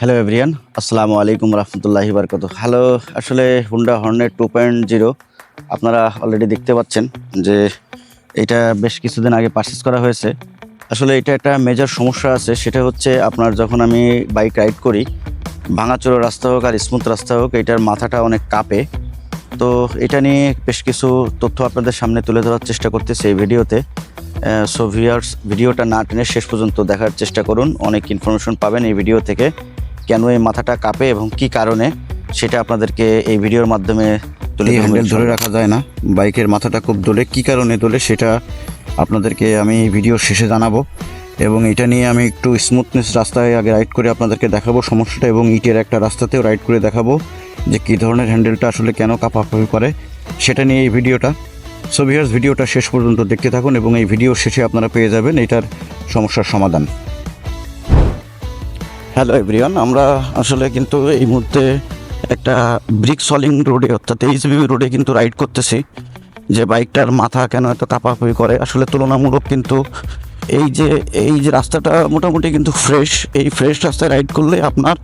Hello everyone আসসালামু আলাইকুম রহমতুল্লাহি বারকত হ্যালো আসলে Honda Hornet two point zero আপনারা অলরেডি দেখতে পাচ্ছেন যে এটা বেশ কিছুদিন আগে পারচেস করা হয়েছে। আসলে এটা একটা মেজর সমস্যা আছে, সেটা হচ্ছে আপনার যখন আমি বাইক রাইড করি, ভাঙাচোরা রাস্তা হোক আর স্মুথ রাস্তা হোক, এটার মাথাটা অনেক কাঁপে। তো এটা নিয়ে বেশ কিছু তথ্য আপনাদের সামনে তুলে ধরার চেষ্টা করতেছি এই ভিডিওতে। সো ভিউয়ার্স ভিডিওটা না টেনে শেষ পর্যন্ত দেখার চেষ্টা করুন। অনেক ইনফরমেশন পাবেন এই ভিডিও থেকে। কেন এই মাথাটা কাঁপে এবং কি কারণে সেটা আপনাদেরকে এই ভিডিওর মাধ্যমে তুলে হ্যান্ডেল ধরে রাখা যায় না। বাইকের মাথাটা খুব দোলে। কী কারণে দোলে সেটা আপনাদেরকে আমি ভিডিও শেষে জানাব। এবং এটা নিয়ে আমি একটু স্মুথনেস রাস্তায় আগে রাইড করে আপনাদেরকে দেখাবো সমস্যাটা এবং ইটের একটা রাস্তাতেও রাইড করে দেখাবো যে কী ধরনের হ্যান্ডেলটা আসলে কেন কাঁপাকাপি করে সেটা নিয়ে এই ভিডিওটা। সো ভিউয়ার্স ভিডিওটা শেষ পর্যন্ত দেখতে থাকুন এবং এই ভিডিও শেষে আপনারা পেয়ে যাবেন এটার সমস্যার সমাধান। হ্যালো এভরিওয়ান আমরা আসলে কিন্তু এই মুহূর্তে একটা ব্রিক সলিং রোডে অর্থাৎ এইচবিবি রোডে কিন্তু রাইড করতেছি। যে বাইকটার মাথা কেন এত কাঁপাকাঁপি করে? আসলে তুলনামূলক কিন্তু এই যে এই যে রাস্তাটা মোটামুটি কিন্তু ফ্রেশ এই ফ্রেশ রাস্তায় রাইড করলে আপনার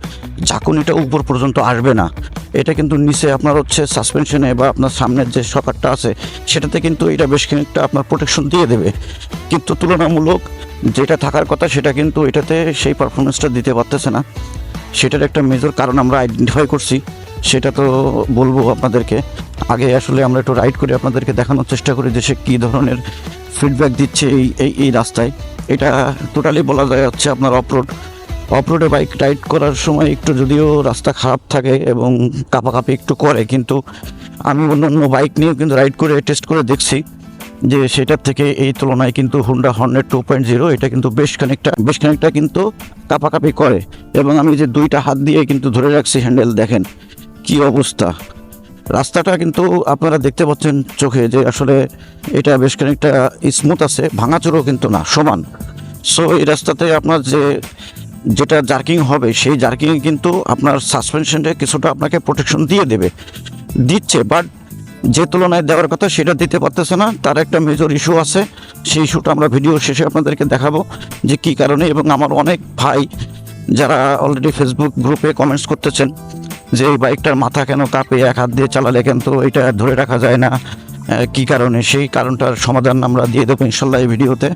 ঝাঁকুনিটা উপর পর্যন্ত আসবে না। এটা কিন্তু নিচে আপনার হচ্ছে সাসপেনশনে বা আপনার সামনের যে সকারটা আছে, সেটাতে কিন্তু এটা বেশ খানিকটা আপনার প্রোটেকশন দিয়ে দেবে। কিন্তু তুলনামূলক যেটা থাকার কথা, সেটা কিন্তু এটাতে সেই পারফরমেন্সটা দিতে পারতেছে না। সেটার একটা মেজর কারণ আমরা আইডেন্টিফাই করছি, সেটা তো বলব আপনাদেরকে। আগে আসলে আমরা একটু রাইড করে আপনাদেরকে দেখানোর চেষ্টা করি যে সে কী ধরনের ফিডব্যাক দিচ্ছে এই এই এই রাস্তায়। এটা টোটালি বলা যায় হচ্ছে আপনার অফরোড অফরোডে বাইক রাইড করার সময় একটু যদিও রাস্তা খারাপ থাকে এবং কাঁপাকাঁপি একটু করে, কিন্তু আমি অন্যান্য বাইক নিয়েও কিন্তু রাইড করে টেস্ট করে দেখছি যে সেটার থেকে এই তুলনায় কিন্তু Honda Hornet two point zero এটা কিন্তু বেশ খানিকটা বেশ খানিকটা কিন্তু কাঁপাকাঁপি করে। এবং আমি যে দুইটা হাত দিয়ে কিন্তু ধরে রাখছি হ্যান্ডেল দেখেন, কি অবস্থা। রাস্তাটা কিন্তু আপনারা দেখতে পাচ্ছেন চোখে যে আসলে এটা বেশ খানিকটা স্মুথ আছে, ভাঙাচোরও কিন্তু না, সমান। সো এই রাস্তাতে আপনার যে, যেটা জার্কিং হবে, সেই জার্কিং কিন্তু আপনার সাসপেনশনে কিছুটা আপনাকে প্রোটেকশন দিয়ে দেবে। দিচ্ছে বাট যে তুলনায় দেওয়ার কথা সেটা দিতে পারতেছে না, তার একটা মেজর ইস্যু আছে। সেই ইস্যুটা আমরা ভিডিও শেষে আপনাদেরকে দেখাবো যে কি কারণে এবং আমার অনেক ভাই যারা অলরেডি ফেসবুক গ্রুপে কমেন্টস করতেছেন যে এই বাইকটার মাথা কেন কাঁপে, এক হাত দিয়ে চালালে কিন্তু এটা ধরে রাখা যায় না। কি কারণে? সেই কারণটার সমাধান আমরা দিয়ে দেবো ইনশাল্লাহ এই ভিডিওতে।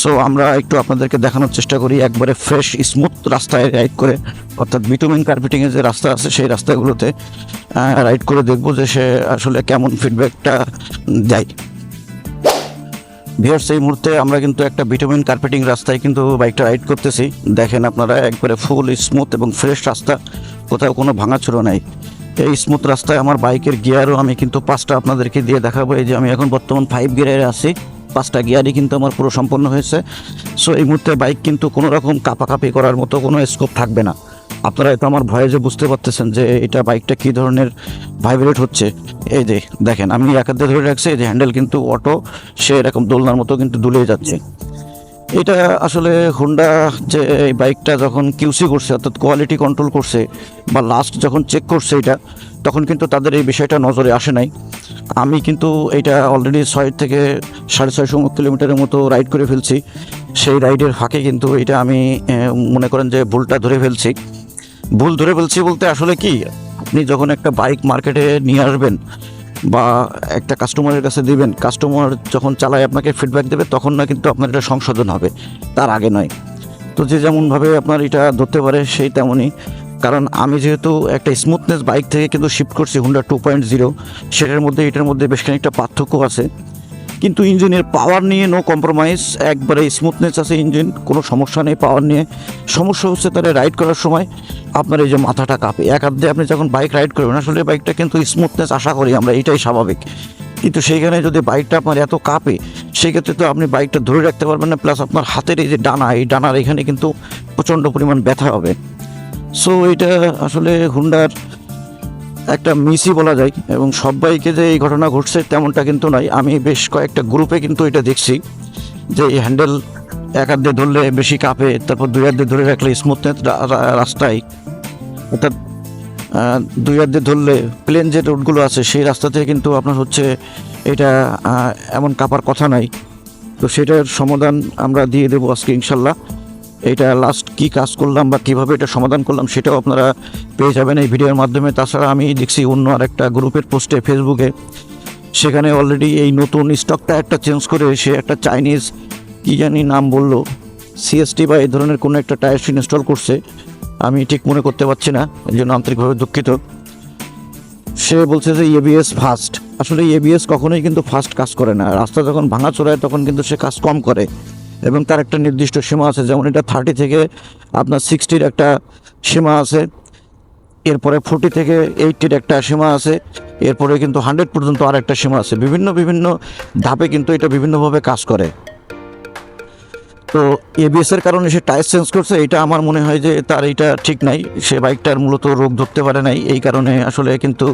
সো আমরা একটু আপনাদেরকে দেখানোর চেষ্টা করি, একবারে ফ্রেশ, স্মুথ রাস্তায় রাইড করে, অর্থাৎ বিটুমিন কার্পেটিংয়ের যে রাস্তা আছে সেই রাস্তাগুলোতে রাইড করে দেখব যে সে আসলে কেমন ফিডব্যাকটা দেয়। ভিয়ার্স এই মুহূর্তে আমরা কিন্তু একটা ভিটামিন কার্পেটিং রাস্তায় কিন্তু বাইকটা রাইড করতেছি। দেখেন আপনারা, একবারে ফুল স্মুথ এবং ফ্রেশ রাস্তা। কোথাও কোনো ভাঙাচুরো নাই। এই স্মুথ রাস্তায় আমার বাইকের গিয়ারও আমি কিন্তু পাঁচটা আপনাদেরকে দিয়ে দেখাবো। এই যে আমি এখন বর্তমান ফাইভ গিয়ারে আছি, পাঁচটা গিয়ারই কিন্তু আমার পুরো সম্পন্ন হয়েছে। সো এই মুহূর্তে বাইক কিন্তু কোনো রকম কাপাকাপি করার মতো কোনো স্কোপ থাকবে না। আপনারা এটা আমার ভয়ে যে বুঝতে পারতেছেন যে এটা বাইকটা কী ধরনের ভাইব্রেট হচ্ছে। এই যে দেখেন, আমি এক হাতে ধরে রাখছি, এই যে হ্যান্ডেল কিন্তু অটো সে এরকম দোলনার মতো কিন্তু দুলে যাচ্ছে। এটা আসলে হোন্ডা যে এই বাইকটা যখন কিউসি করছে, অর্থাৎ কোয়ালিটি কন্ট্রোল করছে, বা লাস্ট যখন চেক করছে এটা, তখন কিন্তু তাদের এই বিষয়টা নজরে আসে নাই। আমি কিন্তু এটা অলরেডি ছয় থেকে সাড়ে ছয়শো কিলোমিটারের মতো রাইড করে ফেলছি। সেই রাইডের ফাঁকে কিন্তু এটা আমি মনে করেন যে ভুলটা ধরে ফেলছি। ভুল ধরে ফেলছি বলতে আসলে কি? আপনি যখন একটা বাইক মার্কেটে নিয়ে আসবেন বা একটা কাস্টমারের কাছে দিবেন কাস্টমার যখন চালায় আপনাকে ফিডব্যাক দেবে, তখন না কিন্তু আপনার এটা সংশোধন হবে, তার আগে নয়। তো যে যেমনভাবে আপনার এটা ধরতে পারে, সেই তেমনই। কারণ আমি যেহেতু একটা স্মুথনেস বাইক থেকে কিন্তু শিফট করছি হুন্ডা টু পয়েন্ট জিরো সেটার মধ্যে, এটার মধ্যে বেশ খানিকটা পার্থক্য আছে। কিন্তু ইঞ্জিনের পাওয়ার নিয়ে নো কম্প্রোমাইজ একবারে স্মুথনেস আছে ইঞ্জিন, কোনো সমস্যা নেই পাওয়ার নিয়ে। সমস্যা হচ্ছে তাহলে রাইড করার সময় আপনার এই যে মাথাটা কাঁপে। এক দিয়ে আপনি যখন বাইক রাইড করবেন, আসলে বাইকটা কিন্তু স্মুথনেস আশা করি আমরা এটাই স্বাভাবিক। কিন্তু সেইখানে যদি বাইকটা আপনার এত কাঁপে, সেক্ষেত্রে তো আপনি বাইকটা ধরে রাখতে পারবেন না প্লাস আপনার হাতের এই যে ডানা, এই ডানার এখানে কিন্তু প্রচণ্ড পরিমাণ ব্যথা হবে। সো এটা আসলে হুন্ডার একটা মিসই বলা যায় এবং সব বাইকে যে এই ঘটনা ঘটছে তেমনটা কিন্তু নয়। আমি বেশ কয়েকটা গ্রুপে কিন্তু এটা দেখছি যে এই হ্যান্ডেল এক হাত দিয়ে ধরলে বেশি কাঁপে, তারপর দুই হাত দিয়ে ধরে রাখলে স্মুথনেস রাস্তায়। অর্থাৎ দুই হাত দিয়ে ধরলে প্লেন যে রোডগুলো আছে সেই রাস্তাতে কিন্তু আপনার হচ্ছে এটা এমন কাপার কথা নাই। তো সেটার সমাধান আমরা দিয়ে দেবো আজকে ইনশাল্লাহ। এটা লাস্ট কি কাজ করলাম বা কীভাবে এটা সমাধান করলাম সেটাও আপনারা পেয়ে যাবেন এই ভিডিওর মাধ্যমে। তাছাড়া আমি দেখছি অন্য আর একটা গ্রুপের পোস্টে ফেসবুকে। সেখানে অলরেডি এই নতুন স্টকটা একটা চেঞ্জ করে সে একটা চাইনিজ কি জানি নাম বলল সিএসটি বা এই ধরনের কোনো একটা টায়ার ইনস্টল করছে। আমি ঠিক মনে করতে পারছি না এই জন্য আন্তরিকভাবে দুঃখিত। সে বলছে যে এবিএস ফাস্ট আসলে এবিএস কখনোই কিন্তু ফাস্ট কাজ করে না। রাস্তা যখন ভাঙা চড়ায় তখন কিন্তু সে কাজ কম করে। এবং তার একটা নির্দিষ্ট সীমা আছে, যেমন এটা থার্টি থেকে আপনার সিক্সটির একটা সীমা আছে, এরপরে ফোর্টি থেকে এইটির একটা সীমা আছে, এরপরে কিন্তু হান্ড্রেড পর্যন্ত আর একটা সীমা আছে। বিভিন্ন বিভিন্ন ধাপে কিন্তু এটা বিভিন্নভাবে কাজ করে। তো এবিএস এর কারণে সে টায়ার চেঞ্জ করছে, এটা আমার মনে হয় যে তার এটা ঠিক নাই। সে বাইকটার মূলত রোগ ধরতে পারে নাই। এই কারণে আসলে কিন্তু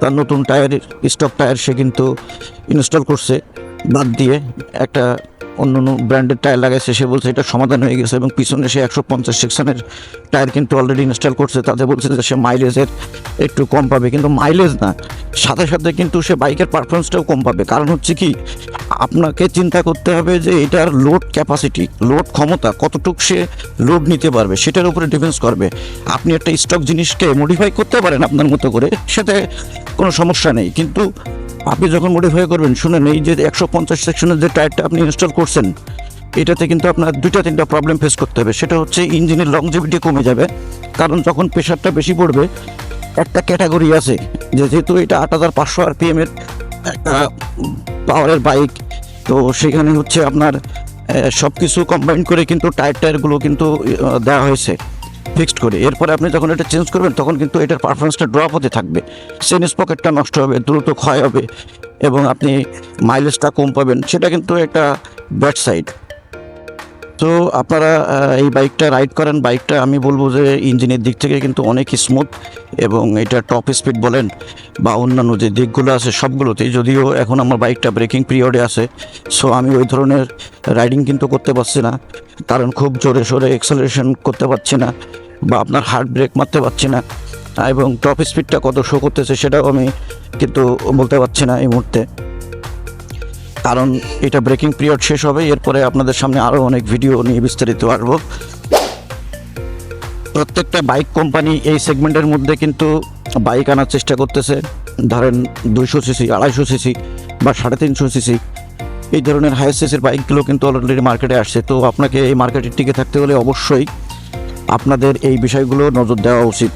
তার নতুন টায়ার স্টক টায়ার সে কিন্তু ইনস্টল করছে, বাদ দিয়ে একটা অন্য অন্য ব্র্যান্ডের টায়ার লাগাইছে, সে বলছে এটা সমাধান হয়ে গেছে এবং পিছনে সে একশো পঞ্চাশ সেকশনের টায়ার কিন্তু অলরেডি ইনস্টল করছে। তাতে বলছে যে সে মাইলেজের একটু কম পাবে, কিন্তু মাইলেজ না, সাথে সাথে কিন্তু সে বাইকের পারফরমেন্সটাও কম পাবে। কারণ হচ্ছে কি, আপনাকে চিন্তা করতে হবে যে এটার লোড ক্যাপাসিটি লোড ক্ষমতা কতটুক সে লোড নিতে পারবে, সেটার উপরে ডিফেন্স করবে। আপনি একটা স্টক জিনিসকে মডিফাই করতে পারেন আপনার মতো করে সেটা কোনো সমস্যা নেই। কিন্তু আপনি যখন মডিফাই করবেন, শুনেন, এই যে একশো পঞ্চাশ সেকশনের যে টায়ারটা আপনি ইনস্টল করছেন, এটাতে কিন্তু আপনার দুইটা তিনটা প্রবলেম ফেস করতে হবে। সেটা হচ্ছে ইঞ্জিনের লংজিভিটি কমে যাবে, কারণ যখন প্রেশারটা বেশি পড়বে, একটা ক্যাটাগরি আছে যেহেতু এটা আট হাজার পাঁচশো আরপিএম এর একটা পাওয়ারের বাইক তো সেখানে হচ্ছে আপনার সব কিছু কম্বাইন করে কিন্তু টায়ার টায়ারগুলো কিন্তু দেওয়া হয়েছে। ফিক্সড করে। এরপরে আপনি যখন এটা চেঞ্জ করবেন, তখন কিন্তু এটার পারফরমেন্সটা ড্রপ হতে থাকবে। সেনিস পকেটটা নষ্ট হবে, দ্রুত ক্ষয় হবে এবং আপনি মাইলেজটা কম পাবেন। সেটা কিন্তু একটা ব্যাড সাইড তো আপনারা এই বাইকটা রাইড করেন। বাইকটা আমি বলব যে ইঞ্জিনের দিক থেকে কিন্তু অনেক স্মুথ এবং এটা টপ স্পিড বলেন বা অন্যান্য যে দিকগুলো আছে সবগুলোতেই। যদিও এখন আমার বাইকটা ব্রেকিং পিরিয়ডে আছে সো আমি ওই ধরনের রাইডিং কিন্তু করতে পারছি না। কারণ খুব জোরে সোরে এক্সেলারেশন করতে পারছি না বা আপনার হার্ট ব্রেক মারতে পারছি না। এবং টপ স্পিডটা কত শো করতেছে সেটাও আমি কিন্তু বলতে পারছি না এই মুহূর্তে। কারণ এটা ব্রেকিং পিরিয়ড শেষ হবে, এরপরে আপনাদের সামনে আরও অনেক ভিডিও নিয়ে বিস্তারিত আসব। প্রত্যেকটা বাইক কোম্পানি এই সেগমেন্টের মধ্যে কিন্তু বাইক আনার চেষ্টা করতেছে। ধরেন দুইশো সিসি আড়াইশো সিসি বা সাড়ে তিনশো সিসি এই ধরনের হাই সিসির বাইকগুলো কিন্তু অলরেডি মার্কেটে আসছে। তো আপনাকে এই মার্কেটে টিকে থাকতে হলে অবশ্যই আপনাদের এই বিষয়গুলো নজর দেওয়া উচিত।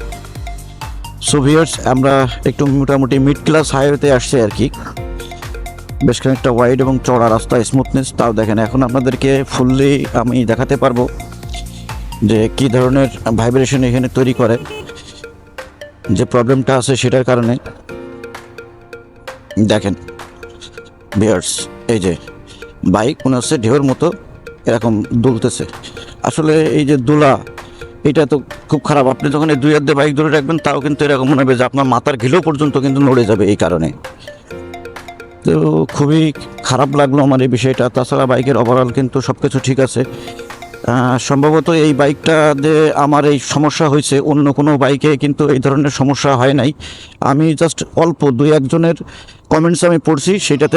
সো ভিউয়ার্স আমরা একটু মোটামুটি মিড ক্লাস হাইওয়েতে আসছে আর কি। বেশ খানিকটা ওয়াইড এবং চড়া রাস্তা স্মুথনেস তাও দেখেন। এখন আপনাদেরকে ফুললি আমি দেখাতে পারব যে কী ধরনের ভাইব্রেশন এখানে তৈরি করে, যে প্রবলেমটা আছে সেটার কারণে। দেখেন বিয়ার্স এই যে বাইক মনে হচ্ছে ঢেউর মতো এরকম দুলতেছে। আসলে এই যে দোলা, এটা তো খুব খারাপ। আপনি যখন এই দুই দিয়ে বাইক ধরে রাখবেন, তাও কিন্তু এরকম মনে হবে যে আপনার মাথার ঘিলেও পর্যন্ত কিন্তু নড়ে যাবে এই কারণে। তো খুবই খারাপ লাগল আমার এই বিষয়টা। তাছাড়া বাইকের ওভারঅল কিন্তু সব কিছু ঠিক আছে। সম্ভবত এই বাইকটাতে আমার এই সমস্যা হয়েছে। অন্য কোনো বাইকে কিন্তু এই ধরনের সমস্যা হয় নাই। আমি জাস্ট অল্প দুই একজনের কমেন্টস আমি পড়ছি, সেটাতে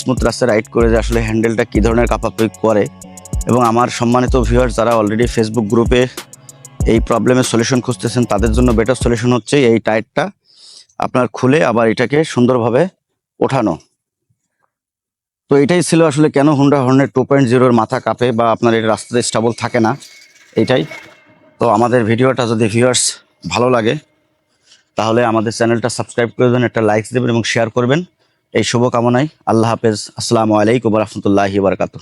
স্মুথ রাস্তায় রাইড করে যে আসলে হ্যান্ডেলটা কী ধরনের কাপাপি করে। এবং আমার সম্মানিত ভিউয়ার যারা অলরেডি ফেসবুক গ্রুপে এই প্রবলেমের সলিউশন খুঁজতেছেন, তাদের জন্য বেটার সলিউশন হচ্ছে এই টায়ারটা আপনার খুলে আবার এটাকে সুন্দরভাবে ওঠানো। তো এটাই ছিল আসলে কেন হুন্ডা হর্নের টু পয়েন্ট জিরোর মাথা কাপে বা আপনার এটা রাস্তাতে স্টাবল থাকে না, এটাই। তো আমাদের ভিডিওটা যদি ভিউয়ার্স ভালো লাগে, তাহলে আমাদের চ্যানেলটা সাবস্ক্রাইব করে দেবেন, একটা লাইক দেবেন এবং শেয়ার করবেন। এই শুভকামনায় আল্লাহ হাফেজ। আসসালামু আলাইকুম রহমতুল্লাহি বারকাতু